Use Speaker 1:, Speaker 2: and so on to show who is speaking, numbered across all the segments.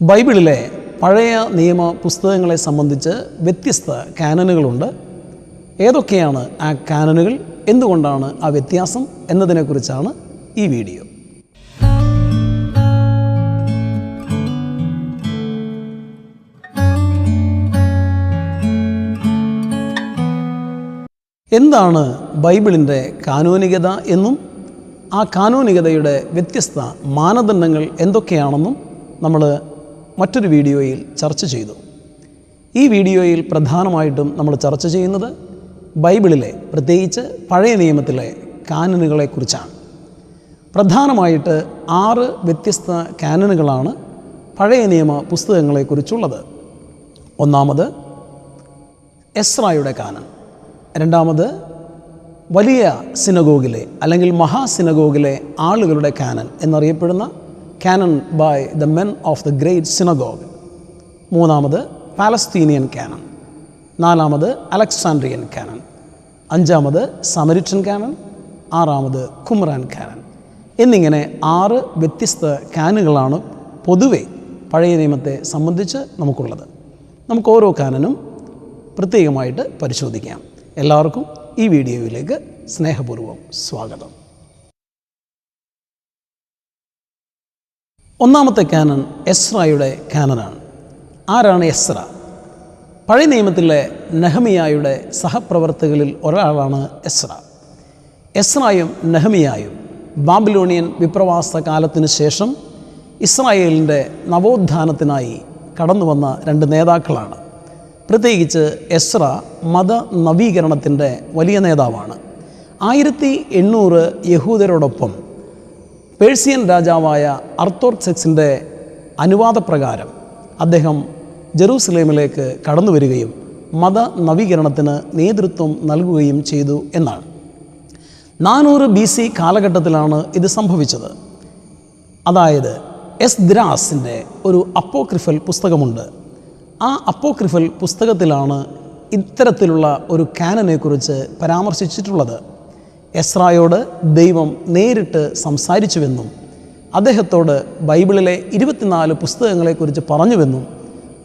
Speaker 1: ബൈബിളിലെ പഴയ നിയമ പുസ്തകങ്ങളെ സംബന്ധിച്ച് വ്യത്യസ്ത കാനനുകളുണ്ട്. ഏതൊക്കെയാണ് ആ കാനനുകൾ? എന്തുകൊണ്ടാണ് ആ വ്യത്യാസം എന്നതിനെക്കുറിച്ചാണ് ഈ വീഡിയോ. എന്താണ് ബൈബിളിന്റെ കാനോനികത എന്നും ആ കാനോനികതയുടെ വ്യത്യസ്ത മാനദണ്ഡങ്ങൾ എന്തൊക്കെയാണെന്നും നമ്മൾ മറ്റൊരു വീഡിയോയിൽ ചർച്ച ചെയ്തു. ഈ വീഡിയോയിൽ പ്രധാനമായിട്ടും നമ്മൾ ചർച്ച ചെയ്യുന്നത് ബൈബിളിലെ പ്രത്യേകിച്ച് പഴയ നിയമത്തിലെ കാനനുകളെക്കുറിച്ചാണ്. പ്രധാനമായിട്ട് ആറ് വ്യത്യസ്ത കാനനുകളാണ് പഴയ നിയമ പുസ്തകങ്ങളെക്കുറിച്ചുള്ളത്. ഒന്നാമത് എസ്രായുടെ കാനൻ. രണ്ടാമത് വലിയ സിനഗോഗിലെ അല്ലെങ്കിൽ മഹാസിനഗോഗിലെ ആളുകളുടെ കാനൻ എന്നറിയപ്പെടുന്ന canon by the men of the great synagogue മൂന്നാമത് പാലസ്തീനിയൻ കാനൻ നാലാമത് അലക്സാൻഡ്രിയൻ കാനൻ അഞ്ചാമത് സമരിറ്റൻ കാനൻ ആറാമത് കുമറാൻ കാനൻ എന്നിങ്ങനെ ആറ് വ്യത്യസ്ത കാനുകളാണ് പൊതുവെ പഴയ നിയമത്തെ സംബന്ധിച്ച് നമുക്കുള്ളത്. നമുക്ക് ഓരോ കാനനും പ്രത്യേകമായിട്ട് പരിശോധിക്കാം. എല്ലാവർക്കും ഈ വീഡിയോയിലേക്ക് സ്നേഹപൂർവം സ്വാഗതം. ഒന്നാമത്തെ കാനൻ എസ്രായുടെ കാനനാണ്. ആരാണ് എസ്ര? പഴയ നിയമത്തിലെ നെഹമിയായുടെ സഹപ്രവർത്തകരിൽ ഒരാളാണ് എസ്ര. എസ്രായും നെഹമിയായും ബാബിലോണിയൻ വിപ്രവാസ കാലത്തിന് ശേഷം ഇസ്രായേലിന്റെ നവോത്ഥാനത്തിനായി കടന്നു വന്ന രണ്ട് നേതാക്കളാണ്. പ്രത്യേകിച്ച് എസ്ര മത നവീകരണത്തിന്റെ വലിയ നേതാവാണ്. ആയിരത്തി എണ്ണൂറ് യഹൂദരോടൊപ്പം പേഴ്സിയൻ രാജാവായ അർത്തോർസെക്സിന്റെ അനുവാദപ്രകാരം അദ്ദേഹം ജെറൂസലേമിലേക്ക് കടന്നു വരികയും മത നവീകരണത്തിന് നേതൃത്വം നൽകുകയും ചെയ്തു എന്നാണ്. നാനൂറ് ബി സി കാലഘട്ടത്തിലാണ് ഇത് സംഭവിച്ചത്. അതായത് എസ് ദ്രാസിന്റെ ഒരു അപ്പോക്രിഫൽ പുസ്തകമുണ്ട്. ആ അപ്പോക്രിഫൽ പുസ്തകത്തിലാണ് ഇത്തരത്തിലുള്ള ഒരു കാനനെക്കുറിച്ച് പരാമർശിച്ചിട്ടുള്ളത്. എസ്രായോട് ദൈവം നേരിട്ട് സംസാരിച്ചുവെന്നും അദ്ദേഹത്തോട് ബൈബിളിലെ ഇരുപത്തിനാല് പുസ്തകങ്ങളെക്കുറിച്ച് പറഞ്ഞുവെന്നും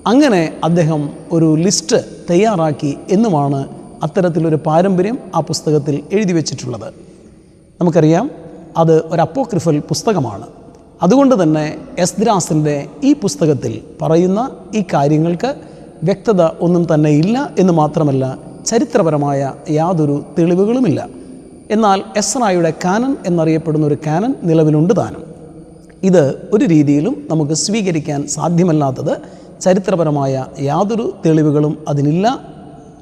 Speaker 1: അങ്ങനെ അദ്ദേഹം ഒരു ലിസ്റ്റ് തയ്യാറാക്കി എന്നുമാണ് അത്തരത്തിലൊരു പാരമ്പര്യം ആ പുസ്തകത്തിൽ എഴുതി വച്ചിട്ടുള്ളത്. നമുക്കറിയാം അത് ഒരു അപ്പോക്രിഫൽ പുസ്തകമാണ്. അതുകൊണ്ട് തന്നെ എസ്ദ്രാസിന്റെ ഈ പുസ്തകത്തിൽ പറയുന്ന ഈ കാര്യങ്ങൾക്ക് വ്യക്തത ഒന്നും തന്നെ ഇല്ല എന്ന് മാത്രമല്ല ചരിത്രപരമായ യാതൊരു തെളിവുകളുമില്ല. എന്നാൽ എസ്രായുടെ കാനൻ എന്നറിയപ്പെടുന്ന ഒരു കാനൻ നിലവിലുണ്ട് താനും. ഇത് ഒരു രീതിയിലും നമുക്ക് സ്വീകരിക്കാൻ സാധ്യമല്ലാത്തത് ചരിത്രപരമായ യാതൊരു തെളിവുകളും അതിനില്ല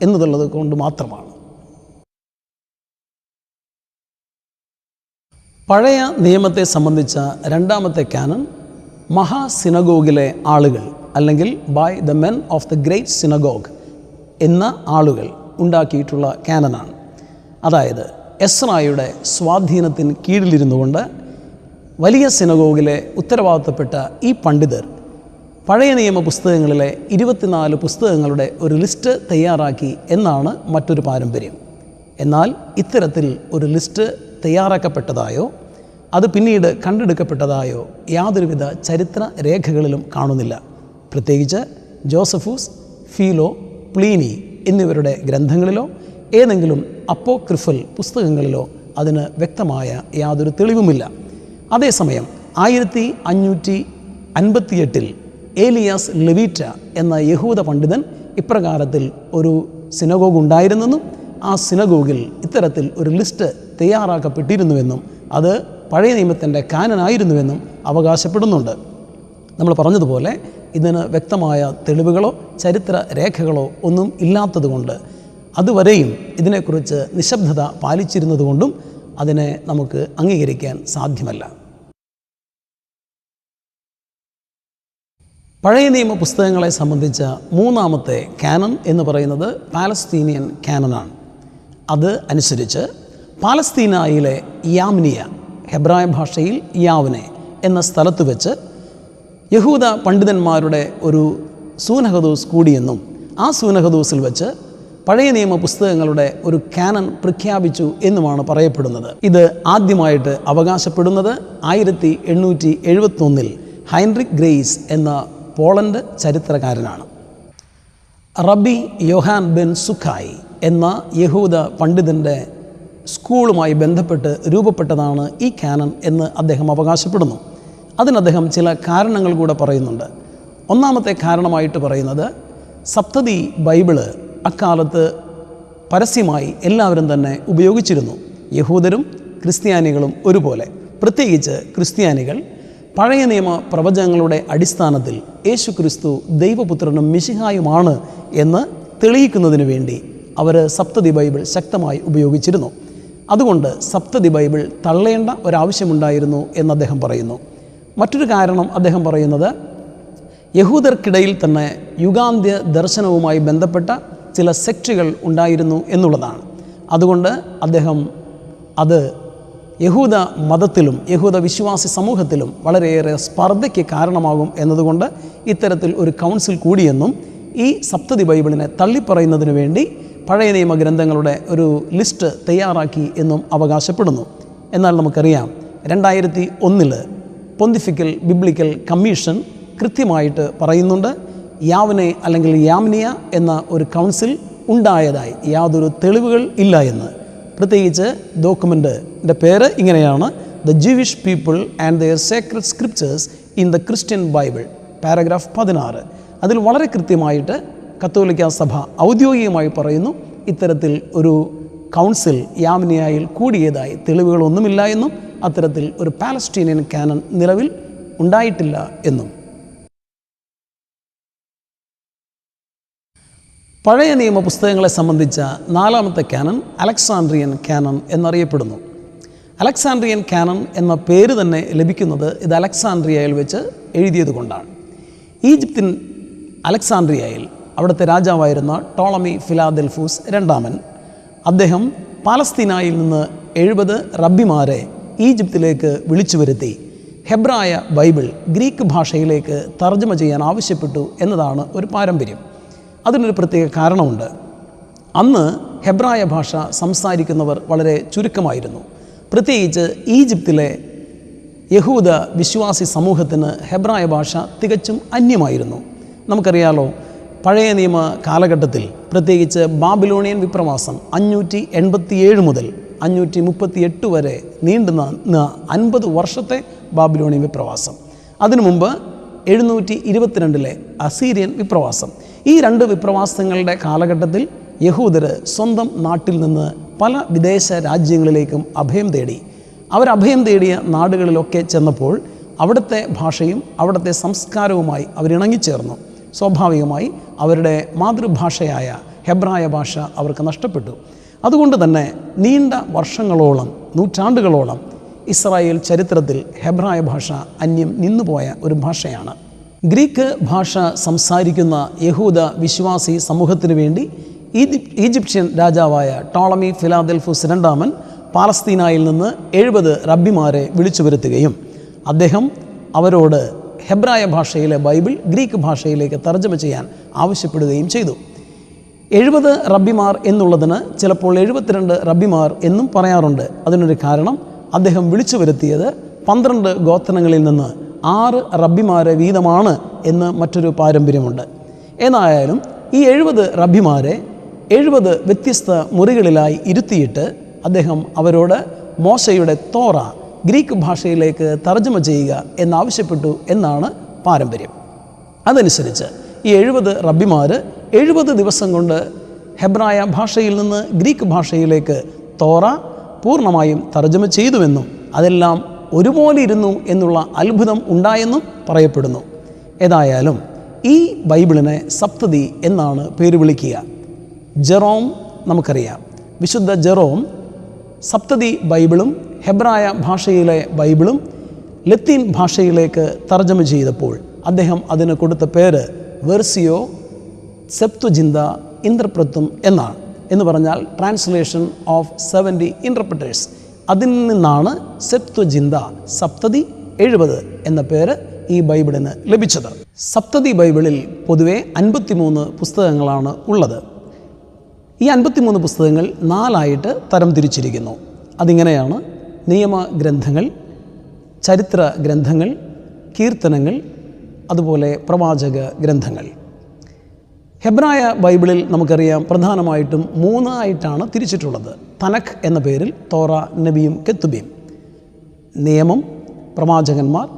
Speaker 1: എന്നതുള്ളത് കൊണ്ട് മാത്രമാണ്. പഴയ നിയമത്തെ സംബന്ധിച്ച രണ്ടാമത്തെ കാനൻ മഹാസിനഗോഗിലെ ആളുകൾ അല്ലെങ്കിൽ by the men of the great synagogue എന്ന ആളുകൾ ഉണ്ടാക്കിയിട്ടുള്ള കാനനാണ്. അതായത് എസ്രായുടെ സ്വാധീനത്തിന് കീഴിലിരുന്നു കൊണ്ട് വലിയ സിനഗോഗിലെ ഉത്തരവാദിത്തപ്പെട്ട ഈ പണ്ഡിതർ പഴയ നിയമ പുസ്തകങ്ങളിലെ ഇരുപത്തിനാല് പുസ്തകങ്ങളുടെ ഒരു ലിസ്റ്റ് തയ്യാറാക്കി എന്നാണ് മറ്റൊരു പാരമ്പര്യം. എന്നാൽ ഇത്തരത്തിൽ ഒരു ലിസ്റ്റ് തയ്യാറാക്കപ്പെട്ടതായോ അത് പിന്നീട് കണ്ടെടുക്കപ്പെട്ടതായോ യാതൊരുവിധ ചരിത്ര രേഖകളിലും കാണുന്നില്ല. പ്രത്യേകിച്ച് ജോസഫൂസ് ഫീലോ പ്ലീനി എന്നിവരുടെ ഗ്രന്ഥങ്ങളിലോ ഏതെങ്കിലും അപ്പോക്രിഫൽ പുസ്തകങ്ങളിലോ അതിന് വ്യക്തമായ യാതൊരു തെളിവുമില്ല. അതേസമയം ആയിരത്തി അഞ്ഞൂറ്റി അൻപത്തിയെട്ടിൽ ഏലിയാസ് ലെവീറ്റ എന്ന യഹൂദ പണ്ഡിതൻ ഇപ്രകാരത്തിൽ ഒരു സിനഗോഗ് ഉണ്ടായിരുന്നെന്നും ആ സിനഗോഗിൽ ഇത്തരത്തിൽ ഒരു ലിസ്റ്റ് തയ്യാറാക്കപ്പെട്ടിരുന്നുവെന്നും അത് പഴയ നിയമത്തിന്റെ കാനനായിരുന്നുവെന്നും അവകാശപ്പെടുന്നുണ്ട്. നമ്മൾ പറഞ്ഞതുപോലെ ഇതിന് വ്യക്തമായ തെളിവുകളോ ചരിത്ര രേഖകളോ ഒന്നും ഇല്ലാത്തതുകൊണ്ട് അതുവരെയും ഇതിനെക്കുറിച്ച് നിശബ്ദത പാലിച്ചിരുന്നതുകൊണ്ടും അതിനെ നമുക്ക് അംഗീകരിക്കാൻ സാധ്യമല്ല. പഴയ നിയമ പുസ്തകങ്ങളെ സംബന്ധിച്ച മൂന്നാമത്തെ കാനൺ എന്ന് പറയുന്നത് പാലസ്തീനിയൻ കാനനാണ്. അത് അനുസരിച്ച് പാലസ്തീനായിലെ യാമിനിയ ഹെബ്രായ ഭാഷയിൽ യാവനെ എന്ന സ്ഥലത്ത് വെച്ച് യഹൂദ പണ്ഡിതന്മാരുടെ ഒരു സൂനഹദൂസ് കൂടിയെന്നും ആ സൂനഹദൂസിൽ വെച്ച് പഴയ നിയമ പുസ്തകങ്ങളുടെ ഒരു കാനൻ പ്രഖ്യാപിച്ചു എന്നുമാണ് പറയപ്പെടുന്നത്. ഇത് ആദ്യമായിട്ട് അവകാശപ്പെടുന്നത് ആയിരത്തി എണ്ണൂറ്റി എഴുപത്തൊന്നിൽ ഹൈൻറിക് ഗ്രേസ് എന്ന പോളണ്ട് ചരിത്രകാരനാണ്. റബി യോഹാൻ ബെൻ സുഖായി എന്ന യഹൂദ പണ്ഡിതന്റെ സ്കൂളുമായി ബന്ധപ്പെട്ട് രൂപപ്പെട്ടതാണ് ഈ കാനൺ എന്ന് അദ്ദേഹം അവകാശപ്പെടുന്നു. അതിന് അദ്ദേഹം ചില കാരണങ്ങൾ കൂടെ പറയുന്നുണ്ട്. ഒന്നാമത്തെ കാരണമായിട്ട് പറയുന്നത് സപ്തതി ബൈബിൾ അക്കാലത്ത് പരസ്യമായി എല്ലാവരും തന്നെ ഉപയോഗിച്ചിരുന്നു. യഹൂദരും ക്രിസ്ത്യാനികളും ഒരുപോലെ. പ്രത്യേകിച്ച് ക്രിസ്ത്യാനികൾ പഴയ നിയമ പ്രവചനങ്ങളുടെ അടിസ്ഥാനത്തിൽ യേശു ക്രിസ്തു ദൈവപുത്രനും മിശിഹായുമാണ് എന്ന് തെളിയിക്കുന്നതിന് വേണ്ടി അവർ സപ്തതി ബൈബിൾ ശക്തമായി ഉപയോഗിച്ചിരുന്നു. അതുകൊണ്ട് സപ്തതി ബൈബിൾ തള്ളേണ്ട ഒരാവശ്യമുണ്ടായിരുന്നു എന്ന് അദ്ദേഹം പറയുന്നു. മറ്റൊരു കാരണം അദ്ദേഹം പറയുന്നത് യഹൂദർക്കിടയിൽ തന്നെ യുഗാന്ത്യ ദർശനവുമായി ബന്ധപ്പെട്ട ചില സെക്റ്റുകൾ ഉണ്ടായിരുന്നു എന്നുള്ളതാണ്. അതുകൊണ്ട് അദ്ദേഹം അത് യഹൂദ മതത്തിലും യഹൂദ വിശ്വാസി സമൂഹത്തിലും വളരെയേറെ സ്പർദ്ധയ്ക്ക് കാരണമാകും എന്നതുകൊണ്ട് ഇത്തരത്തിൽ ഒരു കൗൺസിൽ കൂടിയെന്നും ഈ സപ്തതി ബൈബിളിനെ തള്ളിപ്പറയുന്നതിന് വേണ്ടി പഴയ നിയമ ഗ്രന്ഥങ്ങളുടെ ഒരു ലിസ്റ്റ് തയ്യാറാക്കി എന്നും അവകാശപ്പെടുന്നു. എന്നാൽ നമുക്കറിയാം രണ്ടായിരത്തി ഒന്നിൽ പൊന്തിഫിക്കൽ ബിബ്ലിക്കൽ കമ്മീഷൻ കൃത്യമായിട്ട് പറയുന്നുണ്ട് യാവനെ അല്ലെങ്കിൽ യാമിനിയ എന്ന ഒരു കൗൺസിൽ ഉണ്ടായതായി യാതൊരു തെളിവുകൾ ഇല്ല എന്ന്. പ്രത്യേകിച്ച് ഡോക്യുമെന്റിന്റെ പേര് ഇങ്ങനെയാണ്. The Jewish people and their sacred scriptures in the Christian Bible paragraph പതിനാറ്. അതിൽ വളരെ കൃത്യമായിട്ട് കത്തോലിക്ക സഭ ഔദ്യോഗികമായി പറയുന്നു ഇത്തരത്തിൽ ഒരു കൗൺസിൽ യാമിനിയായിൽ കൂടിയതായി തെളിവുകളൊന്നുമില്ല എന്നും അത്തരത്തിൽ ഒരു പാലസ്റ്റീനിയൻ കാനൺ നിലവിൽ ഉണ്ടായിട്ടില്ല എന്നും പഴയ നിയമ പുസ്തകങ്ങളെ സംബന്ധിച്ച നാലാമത്തെ കാനൺ അലക്സാണ്ട്രിയൻ കാനൺ എന്നറിയപ്പെടുന്നു. അലക്സാണ്ട്രിയൻ കാനൺ എന്ന പേര് തന്നെ ലഭിക്കുന്നത് ഇത് അലക്സാണ്ട്രിയയിൽ വെച്ച് എഴുതിയത് കൊണ്ടാണ്. ഈജിപ്തിൻ അലക്സാണ്ട്രിയയിൽ അവിടുത്തെ രാജാവായിരുന്ന ടോളമി ഫിലാദെൽഫൂസ് രണ്ടാമൻ. അദ്ദേഹം പാലസ്തീനായിൽ നിന്ന് എഴുപത് റബ്ബിമാരെ ഈജിപ്തിലേക്ക് വിളിച്ചു വരുത്തി. ഹെബ്രായ ബൈബിൾ ഗ്രീക്ക് ഭാഷയിലേക്ക് തർജമ ചെയ്യാൻ ആവശ്യപ്പെട്ടു എന്നതാണ് ഒരു പാരമ്പര്യം. അതിനൊരു പ്രത്യേക കാരണമുണ്ട്. അന്ന് ഹെബ്രായ ഭാഷ സംസാരിക്കുന്നവർ വളരെ ചുരുക്കമായിരുന്നു. പ്രത്യേകിച്ച് ഈജിപ്തിലെ യഹൂദ വിശ്വാസി സമൂഹത്തിന് ഹെബ്രായ ഭാഷ തികച്ചും അന്യമായിരുന്നു. നമുക്കറിയാലോ പഴയ നിയമ കാലഘട്ടത്തിൽ പ്രത്യേകിച്ച് ബാബിലോണിയൻ വിപ്രവാസം അഞ്ഞൂറ്റി എൺപത്തിയേഴ് മുതൽ അഞ്ഞൂറ്റി മുപ്പത്തി എട്ട് വരെ നീണ്ടുന്ന അൻപത് വർഷത്തെ ബാബിലോണിയൻ വിപ്രവാസം. അതിനു മുമ്പ് എഴുന്നൂറ്റി ഇരുപത്തിരണ്ടിലെ അസീരിയൻ വിപ്രവാസം. ഈ രണ്ട് വിപ്രവാസങ്ങളുടെ കാലഘട്ടത്തിൽ യഹൂദർ സ്വന്തം നാട്ടിൽ നിന്ന് പല വിദേശ രാജ്യങ്ങളിലേക്കും അഭയം തേടി. അവർ അഭയം തേടിയ നാടുകളിലൊക്കെ ചെന്നപ്പോൾ അവിടുത്തെ ഭാഷയും അവിടുത്തെ സംസ്കാരവുമായി അവരിണങ്ങിച്ചേർന്നു സ്വാഭാവികമായി അവരുടെ മാതൃഭാഷയായ ഹെബ്രായ ഭാഷ അവർക്ക് നഷ്ടപ്പെട്ടു. അതുകൊണ്ട് തന്നെ നീണ്ട വർഷങ്ങളോളം നൂറ്റാണ്ടുകളോളം ഇസ്രായേൽ ചരിത്രത്തിൽ ഹെബ്രായ ഭാഷ അന്യം നിന്നുപോയ ഒരു ഭാഷയാണ്. ഗ്രീക്ക് ഭാഷ സംസാരിക്കുന്ന യഹൂദ വിശ്വാസി സമൂഹത്തിനു വേണ്ടി ഈജിപ് ഈജിപ്ഷ്യൻ രാജാവായ ടോളമി ഫിലാദൽഫുസ് രണ്ടാമൻ പാലസ്തീനായിൽ നിന്ന് എഴുപത് റബ്ബിമാരെ വിളിച്ചു വരുത്തുകയും അദ്ദേഹം അവരോട് ഹെബ്രായ ഭാഷയിലെ ബൈബിൾ ഗ്രീക്ക് ഭാഷയിലേക്ക് തർജമ ചെയ്യാൻ ആവശ്യപ്പെടുകയും ചെയ്തു. എഴുപത് റബ്ബിമാർ എന്നുള്ളതിന് ചിലപ്പോൾ എഴുപത്തിരണ്ട് റബ്ബിമാർ എന്നും പറയാറുണ്ട്. അതിനൊരു കാരണം അദ്ദേഹം വിളിച്ചു വരുത്തിയത് പന്ത്രണ്ട് ഗോത്രങ്ങളിൽ നിന്ന് ആറ് റബ്ബിമാരെ വീതമാണ് എന്ന് മറ്റൊരു പാരമ്പര്യമുണ്ട്. ഏതായാലും ഈ എഴുപത് റബ്ബിമാരെ എഴുപത് വ്യത്യസ്ത മുറികളിലായി ഇരുത്തിയിട്ട് അദ്ദേഹം അവരോട് മോശയുടെ തോറ ഗ്രീക്ക് ഭാഷയിലേക്ക് തർജമ ചെയ്യുക എന്നാവശ്യപ്പെട്ടു എന്നാണ് പാരമ്പര്യം. അതനുസരിച്ച് ഈ എഴുപത് റബ്ബിമാർ എഴുപത് ദിവസം കൊണ്ട് ഹെബ്രായ ഭാഷയിൽ നിന്ന് ഗ്രീക്ക് ഭാഷയിലേക്ക് തോറ പൂർണമായും തർജമ ചെയ്തുവെന്നും അതെല്ലാം ഒരുപോലെ ഇരുന്നു എന്നുള്ള അത്ഭുതം ഉണ്ടായെന്നും പറയപ്പെടുന്നു. ഏതായാലും ഈ ബൈബിളിനെ സപ്തതി എന്നാണ് പേര് വിളിക്കുക. ജെറോം നമുക്കറിയാം. വിശുദ്ധ ജെറോം സപ്തതി ബൈബിളും ഹെബ്രായ ഭാഷയിലെ ബൈബിളും ലത്തീൻ ഭാഷയിലേക്ക് തർജമ ചെയ്തപ്പോൾ അദ്ദേഹം അതിന് കൊടുത്ത പേര് വെർസിയോ സെപ്തുജിന്ത ഇന്ദ്രപ്രത്വം എന്നാണ്. എന്ന് പറഞ്ഞാൽ ട്രാൻസ്ലേഷൻ ഓഫ് സെവന്റി ഇന്റർപ്രിറ്റേഴ്സ് അതിൽ നിന്നാണ് സെപ്തുജിന്ത സപ്തതി എഴുപത് എന്ന പേര് ഈ ബൈബിളിന് ലഭിച്ചത്. സപ്തതി ബൈബിളിൽ പൊതുവെ അൻപത്തിമൂന്ന് പുസ്തകങ്ങളാണ് ഉള്ളത്. ഈ അൻപത്തിമൂന്ന് പുസ്തകങ്ങൾ നാലായിട്ട് തരം തിരിച്ചിരിക്കുന്നു. അതിങ്ങനെയാണ് നിയമഗ്രന്ഥങ്ങൾ ചരിത്ര ഗ്രന്ഥങ്ങൾ കീർത്തനങ്ങൾ അതുപോലെ പ്രവാചക ഗ്രന്ഥങ്ങൾ. ഹെബ്രായ ബൈബിളിൽ നമുക്കറിയാം പ്രധാനമായിട്ടും മൂന്നായിട്ടാണ് തിരിച്ചിട്ടുള്ളത്. തനഖ് എന്ന പേരിൽ തോറ നബിയും കെത്തുബിയും. നിയമം പ്രവാചകന്മാർ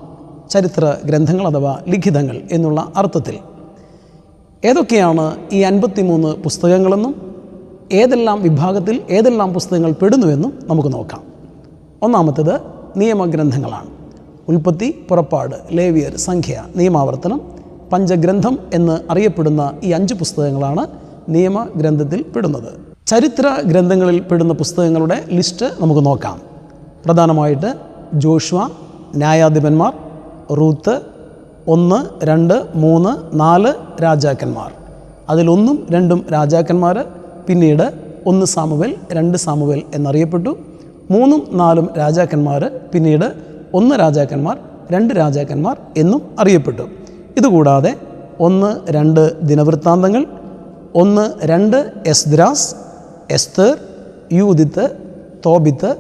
Speaker 1: ചരിത്ര ഗ്രന്ഥങ്ങൾ അഥവാ ലിഖിതങ്ങൾ എന്നുള്ള അർത്ഥത്തിൽ. ഏതൊക്കെയാണ് ഈ അൻപത്തിമൂന്ന് പുസ്തകങ്ങളെന്നും ഏതെല്ലാം വിഭാഗത്തിൽ ഏതെല്ലാം പുസ്തകങ്ങൾ പെടുന്നുവെന്നും നമുക്ക് നോക്കാം. ഒന്നാമത്തേത് നിയമഗ്രന്ഥങ്ങളാണ്. ഉൽപ്പത്തി പുറപ്പാട് ലേവിയർ സംഖ്യ നിയമാവർത്തനം പഞ്ചഗ്രന്ഥം എന്ന് അറിയപ്പെടുന്ന ഈ അഞ്ച് പുസ്തകങ്ങളാണ് നിയമ ഗ്രന്ഥത്തിൽ പെടുന്നത്. ചരിത്ര ഗ്രന്ഥങ്ങളിൽ പെടുന്ന പുസ്തകങ്ങളുടെ ലിസ്റ്റ് നമുക്ക് നോക്കാം. പ്രധാനമായിട്ട് ജോഷ്വ ന്യായാധിപന്മാർ റൂത്ത് ഒന്ന് രണ്ട് മൂന്ന് നാല് രാജാക്കന്മാർ. അതിലൊന്നും രണ്ടും രാജാക്കന്മാർ പിന്നീട് ഒന്ന് സാമുവൽ രണ്ട് സാമുവൽ എന്നറിയപ്പെട്ടു. മൂന്നും നാലും രാജാക്കന്മാർ പിന്നീട് ഒന്ന് രാജാക്കന്മാർ രണ്ട് രാജാക്കന്മാർ എന്നും അറിയപ്പെട്ടു. ഇതുകൂടാതെ ഒന്ന് രണ്ട് ദിനവൃത്താന്തങ്ങൾ ഒന്ന് രണ്ട് എസ്ദ്രാസ് എസ്തർ യൂദിത്ത് തോബിത്ത്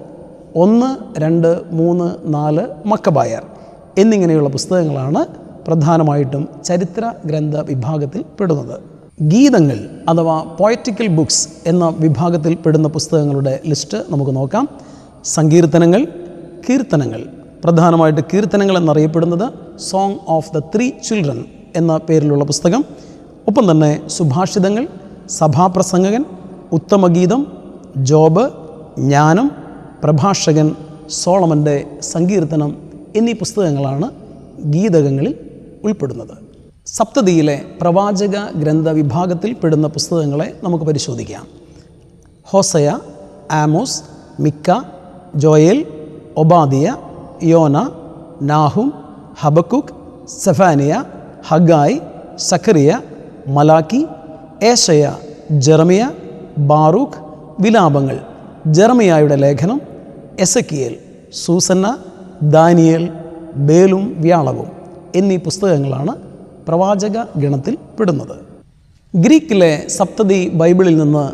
Speaker 1: ഒന്ന് രണ്ട് മൂന്ന് നാല് മക്കബായർ എന്നിങ്ങനെയുള്ള പുസ്തകങ്ങളാണ് പ്രധാനമായിട്ടും ചരിത്ര ഗ്രന്ഥ വിഭാഗത്തിൽ പെടുന്നത്. ഗീതങ്ങൾ അഥവാ പോയറ്റിക്കൽ ബുക്സ് എന്ന വിഭാഗത്തിൽ പെടുന്ന പുസ്തകങ്ങളുടെ ലിസ്റ്റ് നമുക്ക് നോക്കാം. സങ്കീർത്തനങ്ങൾ കീർത്തനങ്ങൾ പ്രധാനമായിട്ട് കീർത്തനങ്ങൾ എന്നറിയപ്പെടുന്നത് song of the three children എന്ന പേരിലുള്ള പുസ്തകം. ഒപ്പം തന്നെ സുഭാഷിതങ്ങൾ സഭാപ്രസംഗകൻ ഉത്തമഗീതം ജോബ് ജ്ഞാനം പ്രഭാഷകൻ സോളമന്റെ സങ്കീർത്തനം എന്നീ പുസ്തകങ്ങളാണ് ഗീതകങ്ങളിൽ ഉൾപ്പെടുന്നത്. സപ്തതിയിലെ പ്രവാചക ഗ്രന്ഥ വിഭാഗത്തിൽ പെടുന്ന പുസ്തകങ്ങളെ നമുക്ക് പരിശോധിക്കാം. Hosea Amos Micah Joel Obadiah Jonah Nahum Habakkuk Zephaniah Haggai Zechariah Malachi Isaiah Jeremiah Baruch വിലാപങ്ങൾ. ജെറമിയായുടെ ലേഖനം എസക്കിയേൽ സൂസന്ന ദാനിയേൽ ബേലും വ്യാളവും എന്നീ പുസ്തകങ്ങളാണ് പ്രവാചക ഗണത്തിൽ പെടുന്നത്. ഗ്രീക്കിലെ സപ്തതി ബൈബിളിൽ നിന്ന്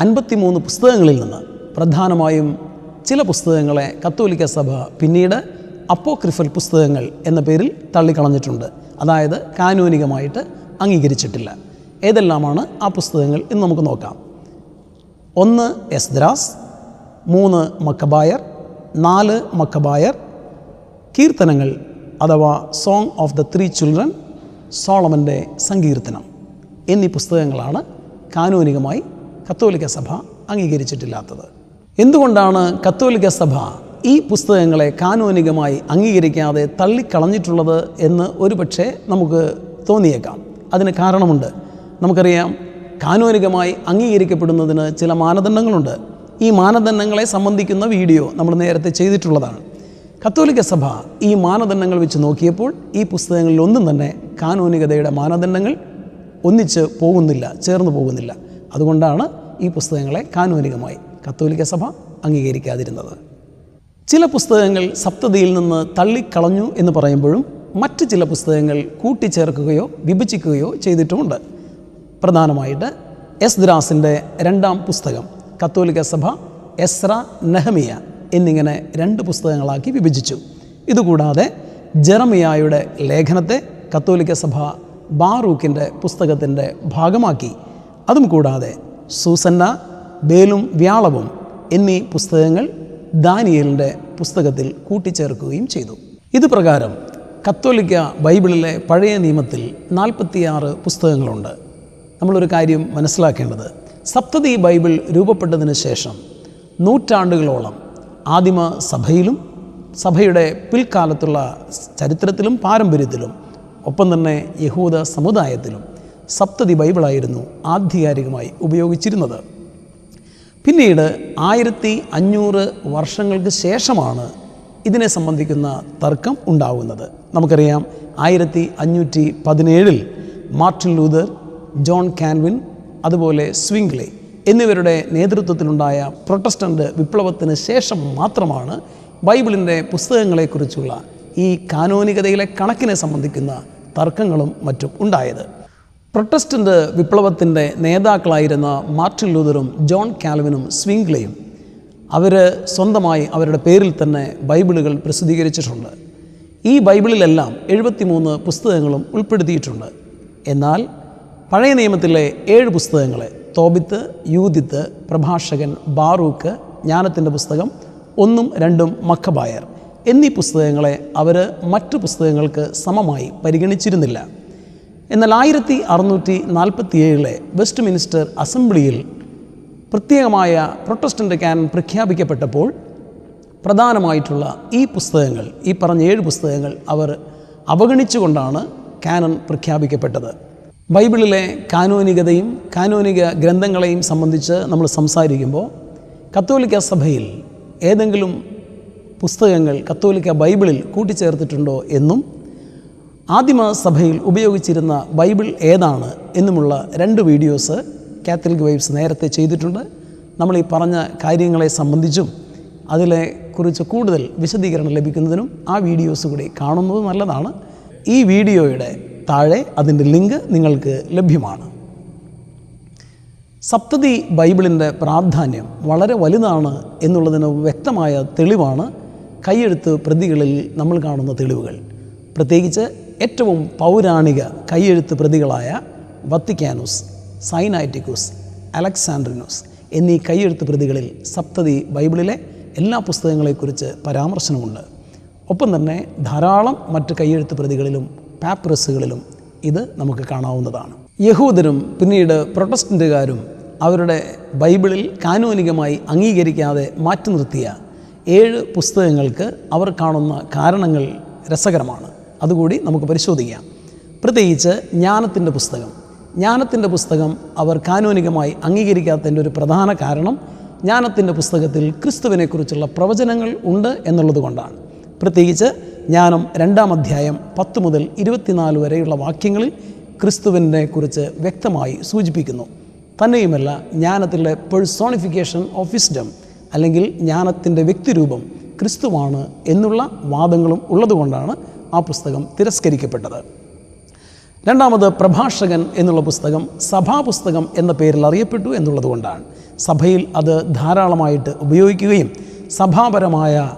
Speaker 1: അൻപത്തിമൂന്ന് പുസ്തകങ്ങളിൽ നിന്ന് പ്രധാനമായും ചില പുസ്തകങ്ങളെ കത്തോലിക്ക സഭ പിന്നീട് അപ്പോക്രിഫൽ പുസ്തകങ്ങൾ എന്ന പേരിൽ തള്ളിക്കളഞ്ഞിട്ടുണ്ട്. അതായത് കാനൂനികമായിട്ട് അംഗീകരിച്ചിട്ടില്ല. ഏതെല്ലാമാണ് ആ പുസ്തകങ്ങൾ എന്ന് നമുക്ക് നോക്കാം. ഒന്ന് എസ്ദ്രാസ് മൂന്ന് മക്കബായർ നാല് മക്കബായർ കീർത്തനങ്ങൾ അഥവാ song of the three children സോളമന്റെ സങ്കീർത്തനം എന്നീ പുസ്തകങ്ങളാണ് കാനൂനികമായി കത്തോലിക്ക സഭ അംഗീകരിച്ചിട്ടില്ലാത്തത്. എന്തുകൊണ്ടാണ് കത്തോലിക്ക സഭ ഈ പുസ്തകങ്ങളെ കാനോനികമായി അംഗീകരിക്കാതെ തള്ളിക്കളഞ്ഞിട്ടുള്ളത് എന്ന് ഒരുപക്ഷെ നമുക്ക് തോന്നിയേക്കാം. അതിന് കാരണമുണ്ട്. നമുക്കറിയാം കാനോനികമായി അംഗീകരിക്കപ്പെടുന്നതിന് ചില മാനദണ്ഡങ്ങളുണ്ട്. ഈ മാനദണ്ഡങ്ങളെ സംബന്ധിക്കുന്ന വീഡിയോ നമ്മൾ നേരത്തെ ചെയ്തിട്ടുള്ളതാണ്. കത്തോലിക്ക സഭ ഈ മാനദണ്ഡങ്ങൾ വെച്ച് നോക്കിയപ്പോൾ ഈ പുസ്തകങ്ങളിൽ ഒന്നും തന്നെ കാനോനികതയുടെ മാനദണ്ഡങ്ങൾ ഒന്നിച്ച് പോകുന്നില്ല ചേർന്ന് പോകുന്നില്ല. അതുകൊണ്ടാണ് ഈ പുസ്തകങ്ങളെ കാനൂനികമായി കത്തോലിക്ക സഭ അംഗീകരിക്കാതിരുന്നത്. ചില പുസ്തകങ്ങൾ സപ്തതിയിൽ നിന്ന് തള്ളിക്കളഞ്ഞു എന്ന് പറയുമ്പോഴും മറ്റ് ചില പുസ്തകങ്ങൾ കൂട്ടിച്ചേർക്കുകയോ വിഭജിക്കുകയോ ചെയ്തിട്ടുമുണ്ട്. പ്രധാനമായിട്ട് എസ് ദ്രാസിന്റെ രണ്ടാം പുസ്തകം കത്തോലിക്ക സഭ എസ്ര നെഹമിയ എന്നിങ്ങനെ രണ്ട് പുസ്തകങ്ങളാക്കി വിഭജിച്ചു. ഇതുകൂടാതെ ജെറമിയായുടെ ലേഖനത്തെ കത്തോലിക്ക സഭ ബാറൂക്കിന്റെ പുസ്തകത്തിന്റെ ഭാഗമാക്കി. അതും കൂടാതെ സൂസന്ന ബേലും വ്യാളവും എന്നീ പുസ്തകങ്ങൾ ദാനിയലിന്റെ പുസ്തകത്തിൽ കൂട്ടിച്ചേർക്കുകയും ചെയ്തു. ഇത് പ്രകാരം കത്തോലിക്ക ബൈബിളിലെ പഴയ നിയമത്തിൽ നാൽപ്പത്തിയാറ് പുസ്തകങ്ങളുണ്ട്. നമ്മളൊരു കാര്യം മനസ്സിലാക്കേണ്ടത്. സപ്തതി ബൈബിൾ രൂപപ്പെട്ടതിന് ശേഷം നൂറ്റാണ്ടുകളോളം ആദിമ സഭയിലും സഭയുടെ പിൽക്കാലത്തുള്ള ചരിത്രത്തിലും പാരമ്പര്യത്തിലും ഒപ്പം തന്നെ യഹൂദ സമുദായത്തിലും സപ്തതി ബൈബിളായിരുന്നു ആധികാരികമായി ഉപയോഗിച്ചിരുന്നത്. പിന്നീട് ആയിരത്തി അഞ്ഞൂറ് വർഷങ്ങൾക്ക് ശേഷമാണ് ഇതിനെ സംബന്ധിക്കുന്ന തർക്കം ഉണ്ടാകുന്നത് നമുക്കറിയാം ആയിരത്തി അഞ്ഞൂറ്റി പതിനേഴിൽ മാർട്ടിൻ ലൂതർ ജോൺ കാൻവിൻ അതുപോലെ സ്വിംഗ്ലെ എന്നിവരുടെ നേതൃത്വത്തിലുണ്ടായ പ്രൊട്ടസ്റ്റന്റ് വിപ്ലവത്തിന് ശേഷം മാത്രമാണ് ബൈബിളിന്റെ പുസ്തകങ്ങളെക്കുറിച്ചുള്ള ഈ കാനോനികതയിലെ കണക്കിനെ സംബന്ധിക്കുന്ന തർക്കങ്ങളും മറ്റും ഉണ്ടായത്. പ്രൊട്ടസ്റ്റന്റ് വിപ്ലവത്തിന്റെ നേതാക്കളായിരുന്ന മാർട്ടിൻ ലൂതറും ജോൺ കാൽവിനും സ്വിംഗ്ലയും. അവർ സ്വന്തമായി അവരുടെ പേരിൽ തന്നെ ബൈബിളുകൾ പ്രസിദ്ധീകരിച്ചിട്ടുണ്ട്. ഈ ബൈബിളിലെല്ലാം എഴുപത്തിമൂന്ന് പുസ്തകങ്ങളും ഉൾപ്പെടുത്തിയിട്ടുണ്ട്. എന്നാൽ പഴയ നിയമത്തിലെ ഏഴ് പുസ്തകങ്ങളെ തോബിത്ത് യൂതിത്ത് പ്രഭാഷകൻ ബാറൂക്ക് ജ്ഞാനത്തിന്റെ പുസ്തകം ഒന്നും രണ്ടും മക്കബായർ എന്നീ പുസ്തകങ്ങളെ അവർ മറ്റു പുസ്തകങ്ങൾക്ക് സമമായി പരിഗണിച്ചിരുന്നില്ല. എന്നാൽ ആയിരത്തി അറുന്നൂറ്റി നാൽപ്പത്തിയേഴിലെ വെസ്റ്റ് മിനിസ്റ്റർ അസംബ്ലിയിൽ പ്രത്യേകമായ പ്രൊട്ടസ്റ്റന്റ് ക്യാൻ പ്രഖ്യാപിക്കപ്പെട്ടപ്പോൾ പ്രധാനമായിട്ടുള്ള ഈ പുസ്തകങ്ങൾ ഈ പറഞ്ഞ ഏഴ് പുസ്തകങ്ങൾ അവർ അവഗണിച്ചുകൊണ്ടാണ് കാനൻ പ്രഖ്യാപിക്കപ്പെട്ടത്. ബൈബിളിലെ കാനോനികതയും കാനോനിക ഗ്രന്ഥങ്ങളെയും സംബന്ധിച്ച് നമ്മൾ സംസാരിക്കുമ്പോൾ കത്തോലിക്ക സഭയിൽ ഏതെങ്കിലും പുസ്തകങ്ങൾ കത്തോലിക്ക ബൈബിളിൽ കൂട്ടിച്ചേർത്തിട്ടുണ്ടോ എന്നും ആദിമ സഭയിൽ ഉപയോഗിച്ചിരുന്ന ബൈബിൾ ഏതാണ് എന്നുമുള്ള രണ്ട് വീഡിയോസ് കാത്തലിക് വൈബ്സ് നേരത്തെ ചെയ്തിട്ടുണ്ട്. നമ്മൾ ഈ പറഞ്ഞ കാര്യങ്ങളെ സംബന്ധിച്ചും അതിലെ കുറിച്ച് കൂടുതൽ വിശദീകരണം ലഭിക്കുന്നതിനും ആ വീഡിയോസ് കൂടി കാണുന്നത് നല്ലതാണ്. ഈ വീഡിയോയുടെ താഴെ അതിന്റെ ലിങ്ക് നിങ്ങൾക്ക് ലഭ്യമാണ്. സപ്തതി ബൈബിളിന്റെ പ്രാധാന്യം വളരെ വലുതാണ് എന്നുള്ളതിന് വ്യക്തമായ തെളിവാണ് കൈയെഴുത്ത് പ്രതികളിൽ നമ്മൾ കാണുന്ന തെളിവുകൾ. പ്രത്യേകിച്ച് ഏറ്റവും പൗരാണിക കൈയെഴുത്ത് പ്രതികളായ വത്തിക്കാനൂസ് സൈനൈറ്റിക്കൂസ് അലക്സാൻഡ്രിനൂസ് എന്നീ കൈയെഴുത്ത് പ്രതികളിൽ സപ്തതി ബൈബിളിലെ എല്ലാ പുസ്തകങ്ങളെക്കുറിച്ച് പരാമർശനമുണ്ട്. ഒപ്പം തന്നെ ധാരാളം മറ്റ് കൈയെഴുത്ത് പ്രതികളിലും പാപ്രസുകളിലും ഇത് നമുക്ക് കാണാവുന്നതാണ്. യഹൂദരും പിന്നീട് പ്രൊട്ടസ്റ്റന്റുകാരും അവരുടെ ബൈബിളിൽ കാനൂനികമായി അംഗീകരിക്കാതെ മാറ്റി നിർത്തിയ ഏഴ് പുസ്തകങ്ങൾക്ക് അവർ കാണുന്ന കാരണങ്ങൾ രസകരമാണ്. അതുകൂടി നമുക്ക് പരിശോധിക്കാം. പ്രത്യേകിച്ച് ജ്ഞാനത്തിന്റെ പുസ്തകം. ജ്ഞാനത്തിന്റെ പുസ്തകം അവർ കാനോനികമായി അംഗീകരിക്കാത്തതിന്റെ ഒരു പ്രധാന കാരണം ജ്ഞാനത്തിന്റെ പുസ്തകത്തിൽ ക്രിസ്തുവിനെക്കുറിച്ചുള്ള പ്രവചനങ്ങൾ ഉണ്ട് എന്നുള്ളത് കൊണ്ടാണ്. പ്രത്യേകിച്ച് ജ്ഞാനം രണ്ടാം അധ്യായം പത്ത് മുതൽ ഇരുപത്തിനാല് വരെയുള്ള വാക്യങ്ങളിൽ ക്രിസ്തുവിനെ കുറിച്ച് വ്യക്തമായി സൂചിപ്പിക്കുന്നു. തന്നെയുമല്ല ജ്ഞാനത്തിലെ പേഴ്സോണിഫിക്കേഷൻ ഓഫ് വിസ്ഡം അല്ലെങ്കിൽ ജ്ഞാനത്തിന്റെ വ്യക്തിരൂപം ക്രിസ്തുവാണ് എന്നുള്ള വാദങ്ങളും ഉള്ളതുകൊണ്ടാണ് ആ പുസ്തകം തിരസ്കരിക്കപ്പെട്ടത്. രണ്ടാമത് പ്രഭാഷകൻ എന്നുള്ള പുസ്തകം സഭാപുസ്തകം എന്ന പേരിൽ അറിയപ്പെട്ടു എന്നുള്ളതുകൊണ്ടാണ്. സഭയിൽ അത് ധാരാളമായിട്ട് ഉപയോഗിക്കുകയും സഭാപരമായ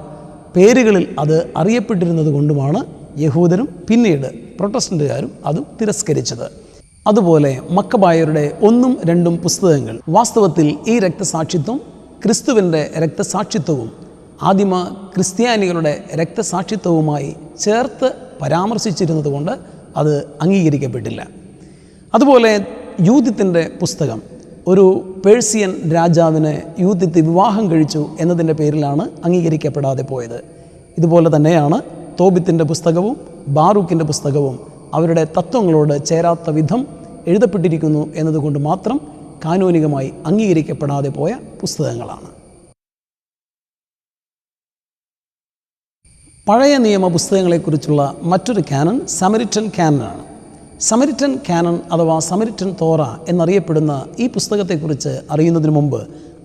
Speaker 1: പേരുകളിൽ അത് അറിയപ്പെട്ടിരുന്നത് കൊണ്ടുമാണ് യഹൂദരും പിന്നീട് പ്രൊട്ടസ്റ്റന്റുകാരും അതും തിരസ്കരിച്ചത്. അതുപോലെ മക്കബായരുടെ ഒന്നും രണ്ടും പുസ്തകങ്ങൾ വാസ്തവത്തിൽ ഈ രക്തസാക്ഷിത്വം ക്രിസ്തുവിന്റെ രക്തസാക്ഷിത്വവും ആദിമ ക്രിസ്ത്യാനികളുടെ രക്തസാക്ഷിത്വവുമായി ചേർത്ത് പരാമർശിച്ചിരുന്നത് കൊണ്ട് അത് അംഗീകരിക്കപ്പെട്ടില്ല. അതുപോലെ യൂതിത്തിന്റെ പുസ്തകം ഒരു പേഴ്സിയൻ രാജാവിനെ യൂതിത്ത് വിവാഹം കഴിച്ചു എന്നതിന്റെ പേരിലാണ് അംഗീകരിക്കപ്പെടാതെ പോയത്. ഇതുപോലെ തന്നെയാണ് തോബിത്തിന്റെ പുസ്തകവും ബാറൂക്കിന്റെ പുസ്തകവും അവരുടെ തത്വങ്ങളോട് ചേരാത്ത വിധം എഴുതപ്പെട്ടിരിക്കുന്നു എന്നതുകൊണ്ട് മാത്രം കാനോനികമായി അംഗീകരിക്കപ്പെടാതെ പോയ പുസ്തകങ്ങളാണ്. പഴയ നിയമ പുസ്തകങ്ങളെക്കുറിച്ചുള്ള മറ്റൊരു കാനൺ സമരിറ്റൻ കാനനാണ് സമരിറ്റൻ കാനൺ അഥവാ സമരിറ്റൻ തോറ എന്നറിയപ്പെടുന്ന ഈ പുസ്തകത്തെക്കുറിച്ച് അറിയുന്നതിന് മുമ്പ്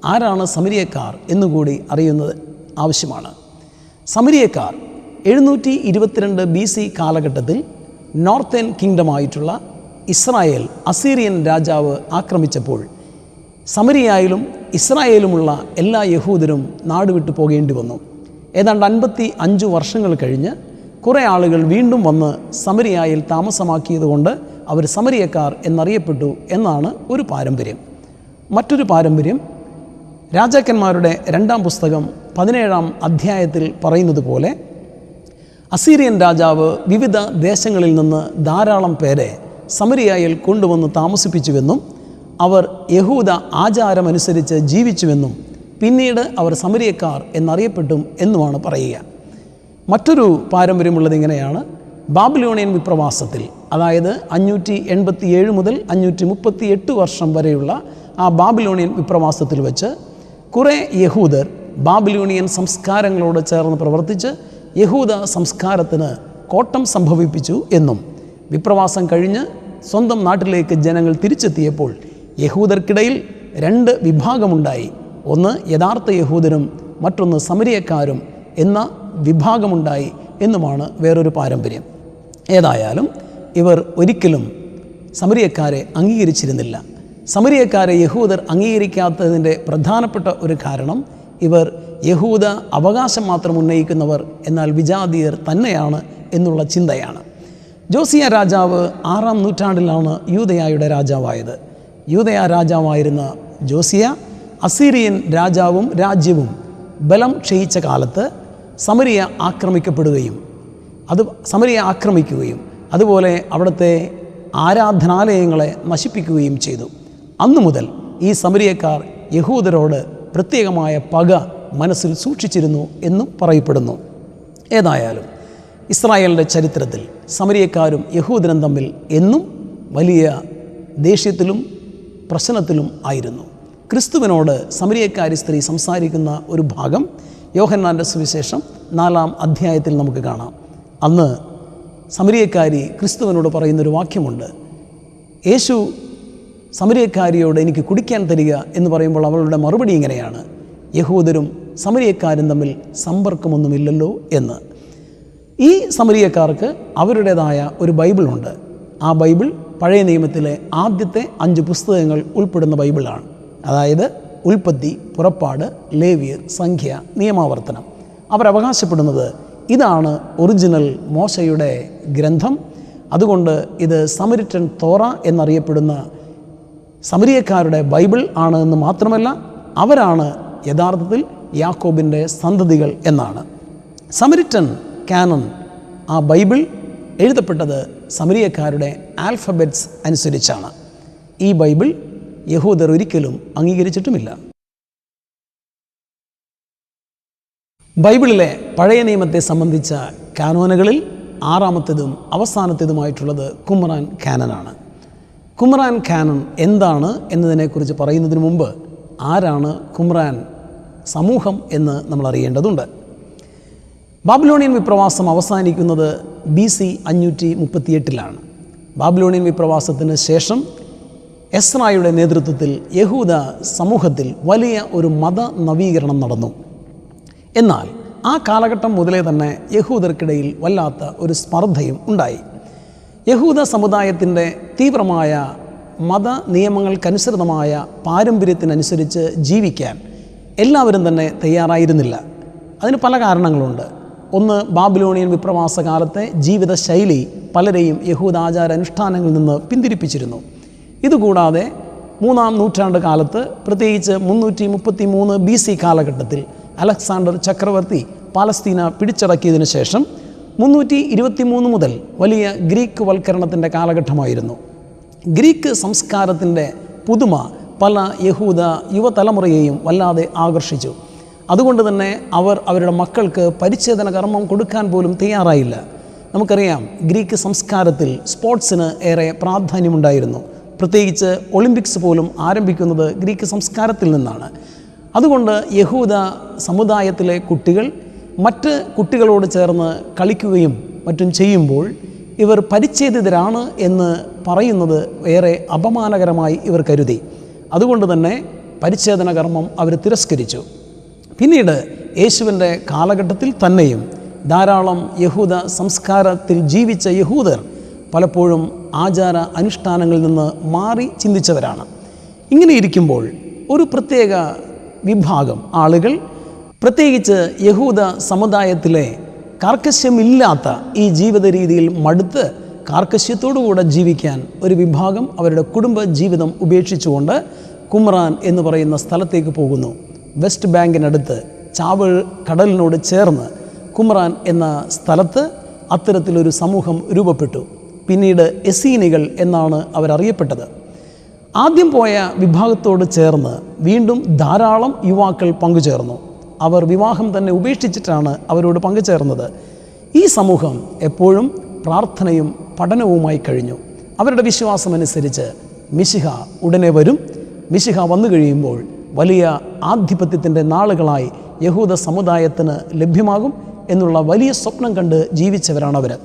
Speaker 1: ആരാണ് സമരിയക്കാർ എന്നുകൂടി അറിയുന്നത് ആവശ്യമാണ്. സമരിയക്കാർ എഴുന്നൂറ്റി ഇരുപത്തിരണ്ട് ബി സി കാലഘട്ടത്തിൽ നോർത്തേൺ കിങ്ഡമായിട്ടുള്ള ഇസ്രായേൽ അസീറിയൻ രാജാവ് ആക്രമിച്ചപ്പോൾ സമരിയായാലും ഇസ്രായേലുമുള്ള എല്ലാ യഹൂദരും നാടുവിട്ടു പോകേണ്ടി വന്നു. ഏതാണ്ട് അൻപത്തി അഞ്ച് വർഷങ്ങൾ കഴിഞ്ഞ് കുറേ ആളുകൾ വീണ്ടും വന്ന് സമരിയായിൽ താമസമാക്കിയതുകൊണ്ട് അവർ സമരിയക്കാർ എന്നറിയപ്പെട്ടു എന്നാണ് ഒരു പാരമ്പര്യം. മറ്റൊരു പാരമ്പര്യം രാജാക്കന്മാരുടെ രണ്ടാം പുസ്തകം പതിനേഴാം അധ്യായത്തിൽ പറയുന്നത് പോലെ അസീറിയൻ രാജാവ് വിവിധ ദേശങ്ങളിൽ നിന്ന് ധാരാളം പേരെ സമരിയായിൽ കൊണ്ടുവന്ന് താമസിപ്പിച്ചുവെന്നും അവർ യഹൂദ ആചാരമനുസരിച്ച് ജീവിച്ചുവെന്നും പിന്നീട് അവർ സമരിയക്കാർ എന്നറിയപ്പെട്ടും എന്നുമാണ് പറയുക. മറ്റൊരു പാരമ്പര്യമുള്ളത് ഇങ്ങനെയാണ്. ബാബിലോണിയൻ വിപ്രവാസത്തിൽ അതായത് അഞ്ഞൂറ്റി എൺപത്തി ഏഴ് മുതൽ അഞ്ഞൂറ്റി മുപ്പത്തി എട്ട് വർഷം വരെയുള്ള ആ ബാബിലോണിയൻ വിപ്രവാസത്തിൽ വെച്ച് കുറേ യഹൂദർ ബാബിലോണിയൻ സംസ്കാരങ്ങളോട് ചേർന്ന് പ്രവർത്തിച്ച് യഹൂദ സംസ്കാരത്തിന് കോട്ടം സംഭവിപ്പിച്ചു എന്നും വിപ്രവാസം കഴിഞ്ഞ് സ്വന്തം നാട്ടിലേക്ക് ജനങ്ങൾ തിരിച്ചെത്തിയപ്പോൾ യഹൂദർക്കിടയിൽ രണ്ട് വിഭാഗമുണ്ടായി. ഒന്ന് യഥാർത്ഥ യഹൂദരും മറ്റൊന്ന് സമരിയക്കാരും എന്ന വിഭാഗമുണ്ടായി എന്നുമാണ് വേറൊരു പാരമ്പര്യം. ഏതായാലും ഇവർ ഒരിക്കലും സമരിയക്കാരെ അംഗീകരിച്ചിരുന്നില്ല. സമരിയക്കാരെ യഹൂദർ അംഗീകരിക്കാത്തതിന്റെ പ്രധാനപ്പെട്ട ഒരു കാരണം ഇവർ യഹൂദ അവകാശം മാത്രം ഉന്നയിക്കുന്നവർ എന്നാൽ വിജാതീയർ തന്നെയാണ് എന്നുള്ള ചിന്തയാണ്. ജോസിയ രാജാവ് ആറാം നൂറ്റാണ്ടിലാണ് യൂതയായുടെ രാജാവായത്. യൂതയ രാജാവായിരുന്ന ജോസിയ അസീറിയൻ രാജാവും രാജ്യവും ബലം ക്ഷയിച്ച കാലത്ത് സമരിയ ആക്രമിക്കപ്പെടുകയും അത് സമരിയ ആക്രമിക്കുകയും അതുപോലെ അവിടുത്തെ ആരാധനാലയങ്ങളെ നശിപ്പിക്കുകയും ചെയ്തു. അന്നു മുതൽ ഈ സമരിയക്കാർ യഹൂദരോട് പ്രത്യേകമായ പക മനസ്സിൽ സൂക്ഷിച്ചിരുന്നു എന്നും പറയപ്പെടുന്നു. ഏതായാലും ഇസ്രായേലിന്റെ ചരിത്രത്തിൽ സമരിയക്കാരും യഹൂദനും തമ്മിൽ എന്നും വലിയ ദേഷ്യത്തിലും പ്രശ്നത്തിലും ആയിരുന്നു. ക്രിസ്തുവിനോട് സമരിയക്കാരി സ്ത്രീ സംസാരിക്കുന്ന ഒരു ഭാഗം യോഹന്നാന്റെ സുവിശേഷം നാലാം അധ്യായത്തിൽ നമുക്ക് കാണാം. അന്ന് സമരിയക്കാരി ക്രിസ്തുവിനോട് പറയുന്നൊരു വാക്യമുണ്ട്. യേശു സമരിയക്കാരിയോട് എനിക്ക് കുടിക്കാൻ തരിക എന്ന് പറയുമ്പോൾ അവളുടെ മറുപടി ഇങ്ങനെയാണ്. യഹൂദരും സമരിയക്കാരും തമ്മിൽ സമ്പർക്കമൊന്നുമില്ലല്ലോ എന്ന്. ഈ സമരിയക്കാർക്ക് അവരുടേതായ ഒരു ബൈബിളുണ്ട്. ആ ബൈബിൾ പഴയ നിയമത്തിലെ ആദ്യത്തെ അഞ്ച് പുസ്തകങ്ങൾ ഉൾപ്പെടുന്ന ബൈബിളാണ്. അതായത് ഉൽപ്പത്തി പുറപ്പാട് ലേവ്യർ സംഖ്യ നിയമാവർത്തനം. അവരവകാശപ്പെടുന്നത് ഇതാണ് ഒറിജിനൽ മോശയുടെ ഗ്രന്ഥം. അതുകൊണ്ട് ഇത് സമരിറ്റൻ തോറ എന്നറിയപ്പെടുന്ന സമരിയക്കാരുടെ ബൈബിൾ ആണ് എന്ന് മാത്രമല്ല അവരാണ് യഥാർത്ഥത്തിൽ യാക്കോബിന്റെ സന്തതികൾ എന്നാണ്. സമരിറ്റൻ കാനൺ ആ ബൈബിൾ എഴുതപ്പെട്ടത് സമരിയക്കാരുടെ ആൽഫബറ്റ്സ് അനുസരിച്ചാണ്. ഈ ബൈബിൾ യഹൂദർ ഒരിക്കലും അംഗീകരിച്ചിട്ടുമില്ല. ബൈബിളിലെ പഴയ നിയമത്തെ സംബന്ധിച്ച കാനോനുകളിൽ ആറാമത്തേതും അവസാനത്തേതുമായിട്ടുള്ളത് കുമ്രാൻ കാനനാണ്. കുമ്രാൻ കാനൻ എന്താണ് എന്നതിനെക്കുറിച്ച് പറയുന്നതിന് മുമ്പ് ആരാണ് കുമ്രാൻ സമൂഹം എന്ന് നമ്മൾ അറിയേണ്ടതുണ്ട്. ബാബിലോണിയൻ വിപ്രവാസം അവസാനിക്കുന്നത് ബി സി അഞ്ഞൂറ്റി മുപ്പത്തിയെട്ടിലാണ്. ബാബിലോണിയൻ വിപ്രവാസത്തിന് ശേഷം എസ്രായുടെ നേതൃത്വത്തിൽ യഹൂദ സമൂഹത്തിൽ വലിയ ഒരു മത നവീകരണം നടന്നു. എന്നാൽ ആ കാലഘട്ടം മുതലേ തന്നെ യഹൂദർക്കിടയിൽ വല്ലാത്ത ഒരു സ്പർദ്ധയും ഉണ്ടായി. യഹൂദ സമുദായത്തിന്റെ തീവ്രമായ മത നിയമങ്ങൾക്കനുസൃതമായ പാരമ്പര്യത്തിനനുസരിച്ച് ജീവിക്കാൻ എല്ലാവരും തന്നെ തയ്യാറായിരുന്നില്ല. അതിന് പല കാരണങ്ങളുണ്ട്. ഒന്ന് ബാബിലോണിയൻ വിപ്രവാസ കാലത്തെ ജീവിതശൈലി പലരെയും യഹൂദാചാര അനുഷ്ഠാനങ്ങളിൽ നിന്ന് പിന്തിരിപ്പിച്ചിരുന്നു. ഇതുകൂടാതെ മൂന്നാം നൂറ്റാണ്ട് കാലത്ത് പ്രത്യേകിച്ച് മുന്നൂറ്റി മുപ്പത്തി മൂന്ന് ബി സി കാലഘട്ടത്തിൽ അലക്സാണ്ടർ ചക്രവർത്തി പാലസ്തീന പിടിച്ചടക്കിയതിന് ശേഷം മുന്നൂറ്റി ഇരുപത്തി മൂന്ന് മുതൽ വലിയ ഗ്രീക്ക് വൽക്കരണത്തിന്റെ കാലഘട്ടമായിരുന്നു. ഗ്രീക്ക് സംസ്കാരത്തിന്റെ പുതുമ പല യഹൂദ യുവതലമുറയെയും വല്ലാതെ ആകർഷിച്ചു. അതുകൊണ്ട് തന്നെ അവർ അവരുടെ മക്കൾക്ക് പരിച്ഛേദന കർമ്മം കൊടുക്കാൻ പോലും തയ്യാറായില്ല. നമുക്കറിയാം ഗ്രീക്ക് സംസ്കാരത്തിൽ സ്പോർട്സിന് ഏറെ പ്രാധാന്യമുണ്ടായിരുന്നു. പ്രത്യേകിച്ച് ഒളിമ്പിക്സ് പോലും ആരംഭിക്കുന്നത് ഗ്രീക്ക് സംസ്കാരത്തിൽ നിന്നാണ്. അതുകൊണ്ട് യഹൂദ സമുദായത്തിലെ കുട്ടികൾ മറ്റ് കുട്ടികളോട് ചേർന്ന് കളിക്കുകയും മറ്റും ചെയ്യുമ്പോൾ ഇവർ പരിച്ഛേദിതരാണ് എന്ന് പറയുന്നത് ഏറെ അപമാനകരമായി ഇവർ കരുതി. അതുകൊണ്ട് തന്നെ പരിച്ഛേദന കർമ്മം അവർ തിരസ്കരിച്ചു. പിന്നീട് യേശുവിന്റെ കാലഘട്ടത്തിൽ തന്നെയും ധാരാളം യഹൂദ സംസ്കാരത്തിൽ ജീവിച്ച യഹൂദർ പലപ്പോഴും ആചാര അനുഷ്ഠാനങ്ങളിൽ നിന്ന് മാറി ചിന്തിച്ചവരാണ്. ഇങ്ങനെ ഇരിക്കുമ്പോൾ ഒരു പ്രത്യേക വിഭാഗം ആളുകൾ പ്രത്യേകിച്ച് യഹൂദ സമുദായത്തിലെ കാർക്കശ്യമില്ലാത്ത ഈ ജീവിത രീതിയിൽ മടുത്ത് കാർക്കശ്യത്തോടുകൂടെ ജീവിക്കാൻ ഒരു വിഭാഗം അവരുടെ കുടുംബ ജീവിതം ഉപേക്ഷിച്ചുകൊണ്ട് കുമ്രാൻ എന്ന് പറയുന്ന സ്ഥലത്തേക്ക് പോകുന്നു. വെസ്റ്റ് ബാങ്കിനടുത്ത് ചാവൾ കടലിനോട് ചേർന്ന് കുമ്രാൻ എന്ന സ്ഥലത്ത് അത്തരത്തിലൊരു സമൂഹം രൂപപ്പെട്ടു. പിന്നീട് എസീനികൾ എന്നാണ് അവരറിയപ്പെട്ടത്. ആദ്യം പോയ വിഭാഗത്തോട് ചേർന്ന് വീണ്ടും ധാരാളം യുവാക്കൾ പങ്കുചേർന്നു. അവർ വിവാഹം തന്നെ ഉപേക്ഷിച്ചിട്ടാണ് അവരോട് പങ്കുചേർന്നത്. ഈ സമൂഹം എപ്പോഴും പ്രാർത്ഥനയും പഠനവുമായി കഴിഞ്ഞു. അവരുടെ വിശ്വാസമനുസരിച്ച് മിശിഹ ഉടനെ വരും. മിശിഹ വന്നു കഴിയുമ്പോൾ വലിയ ആധിപത്യത്തിന്റെ നാളുകളായി യഹൂദ സമുദായത്തിന് ലഭ്യമാകും എന്നുള്ള വലിയ സ്വപ്നം കണ്ട് ജീവിച്ചവരാണ് അവർ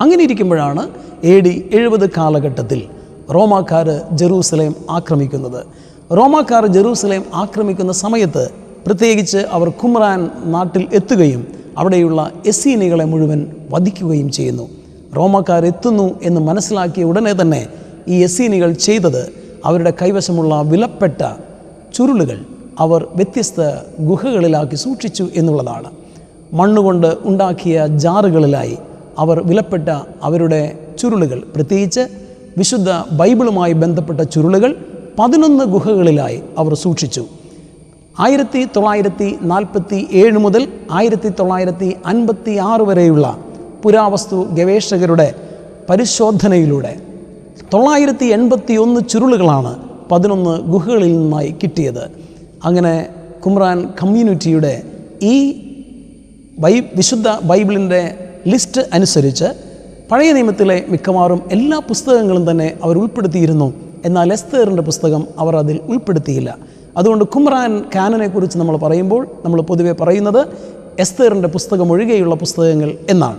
Speaker 1: അങ്ങനെ ഇരിക്കുമ്പോഴാണ് എ ഡി എഴുപത് കാലഘട്ടത്തിൽ റോമാക്കാർ ജെറൂസലേം ആക്രമിക്കുന്നത്. റോമാക്കാർ ജെറൂസലേം ആക്രമിക്കുന്ന സമയത്ത് പ്രത്യേകിച്ച് അവർ കുമ്രാൻ നാട്ടിൽ എത്തുകയും അവിടെയുള്ള എസീനികളെ മുഴുവൻ വധിക്കുകയും ചെയ്യുന്നു. റോമാക്കാർ എത്തുന്നു എന്ന് മനസ്സിലാക്കിയ ഉടനെ തന്നെ ഈ എസീനികൾ ചെയ്തത് അവരുടെ കൈവശമുള്ള വിലപ്പെട്ട ചുരുളുകൾ അവർ വ്യത്യസ്ത ഗുഹകളിലാക്കി സൂക്ഷിച്ചു എന്നുള്ളതാണ്. മണ്ണുകൊണ്ട് ഉണ്ടാക്കിയ ജാറുകളിലായി അവർ വിലപ്പെട്ട അവരുടെ ചുരുളുകൾ. പ്രത്യേകിച്ച് വിശുദ്ധ ബൈബിളുമായി ബന്ധപ്പെട്ട ചുരുളുകൾ പതിനൊന്ന് ഗുഹകളിലായി അവർ സൂക്ഷിച്ചു. ആയിരത്തി തൊള്ളായിരത്തി നാൽപ്പത്തി ഏഴ് മുതൽ ആയിരത്തി തൊള്ളായിരത്തി അൻപത്തി ആറ് വരെയുള്ള പുരാവസ്തു ഗവേഷകരുടെ പരിശോധനയിലൂടെ തൊള്ളായിരത്തി എൺപത്തി ഒന്ന് ചുരുളുകളാണ് പതിനൊന്ന് ഗുഹകളിൽ നിന്നായി കിട്ടിയത്. അങ്ങനെ കുമ്രാൻ കമ്മ്യൂണിറ്റിയുടെ ഈ ബൈ വിശുദ്ധ ബൈബിളിന്റെ ലിസ്റ്റ് അനുസരിച്ച് പഴയ നിയമത്തിലെ മിക്കവാറും എല്ലാ പുസ്തകങ്ങളും തന്നെ അവർ ഉൾപ്പെടുത്തിയിരുന്നു. എന്നാൽ എസ്തേറിന്റെ പുസ്തകം അവർ അതിൽ ഉൾപ്പെടുത്തിയില്ല. അതുകൊണ്ട് കുമ്രാൻ കാനനെക്കുറിച്ച് നമ്മൾ പറയുമ്പോൾ നമ്മൾ പൊതുവെ പറയുന്നത് എസ്തേറിന്റെ പുസ്തകം ഒഴികെയുള്ള പുസ്തകങ്ങൾ എന്നാണ്.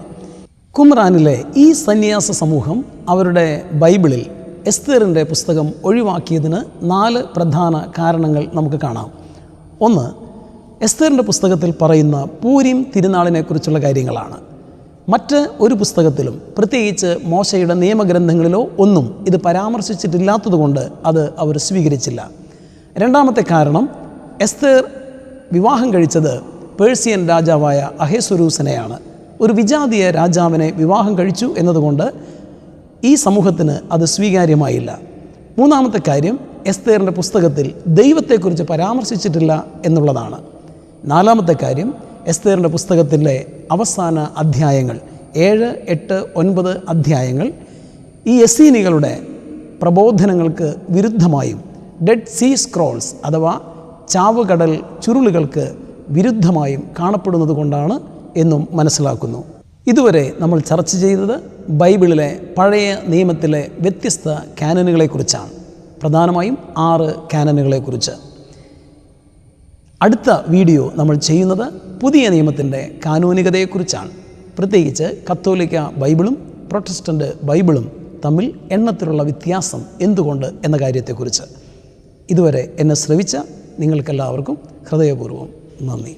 Speaker 1: കുമ്രാനിലെ ഈ സന്യാസ സമൂഹം അവരുടെ ബൈബിളിൽ എസ്തേറിന്റെ പുസ്തകം ഒഴിവാക്കിയതിന് നാല് പ്രധാന കാരണങ്ങൾ നമുക്ക് കാണാം. ഒന്ന് എസ്തേറിന്റെ പുസ്തകത്തിൽ പറയുന്ന പൂരിം തിരുനാളിനെക്കുറിച്ചുള്ള കാര്യങ്ങളാണ്. മറ്റ് ഒരു പുസ്തകത്തിലും പ്രത്യേകിച്ച് മോശയുടെ നിയമഗ്രന്ഥങ്ങളിലോ ഒന്നും ഇത് പരാമർശിച്ചിട്ടില്ലാത്തതുകൊണ്ട് അത് അവർ സ്വീകരിച്ചില്ല. രണ്ടാമത്തെ കാരണം എസ്തേർ വിവാഹം കഴിച്ചത് പേഴ്സിയൻ രാജാവായ അഹേസുരൂസനെയാണ് ഒരു വിജാതീയ രാജാവിനെ വിവാഹം കഴിച്ചു എന്നതുകൊണ്ട് ഈ സമൂഹത്തിന് അത് സ്വീകാര്യമായില്ല. മൂന്നാമത്തെ കാര്യം എസ്തേറിന്റെ പുസ്തകത്തിൽ ദൈവത്തെക്കുറിച്ച് പരാമർശിച്ചിട്ടില്ല എന്നുള്ളതാണ്. നാലാമത്തെ കാര്യം എസ്തേറിന്റെ പുസ്തകത്തിലെ അവസാന അധ്യായങ്ങൾ ഏഴ് എട്ട് ഒൻപത് അധ്യായങ്ങൾ ഈ എസീനികളുടെ പ്രബോധനങ്ങൾക്ക് വിരുദ്ധമായും ഡെഡ് സീ സ്ക്രോൾസ് അഥവാ ചാവുകടൽ ചുരുളുകൾക്ക് വിരുദ്ധമായും കാണപ്പെടുന്നത് കൊണ്ടാണ് എന്നും മനസ്സിലാക്കുന്നു. ഇതുവരെ നമ്മൾ ചർച്ച ചെയ്തത് ബൈബിളിലെ പഴയ നിയമത്തിലെ വ്യത്യസ്ത കാനനുകളെക്കുറിച്ചാണ്. പ്രധാനമായും ആറ് കാനനുകളെക്കുറിച്ച്. അടുത്ത വീഡിയോ നമ്മൾ ചെയ്യുന്നത് പുതിയ നിയമത്തിന്റെ കാനൂനികതയെക്കുറിച്ചാണ്. പ്രത്യേകിച്ച് കത്തോലിക്ക ബൈബിളും പ്രൊട്ടസ്റ്റന്റ് ബൈബിളും തമ്മിൽ എണ്ണത്തിലുള്ള വ്യത്യാസം എന്തുകൊണ്ട് എന്ന കാര്യത്തെക്കുറിച്ച്. ഇതുവരെ എന്നെ ശ്രവിച്ച നിങ്ങൾക്കെല്ലാവർക്കും ഹൃദയപൂർവം നന്ദി.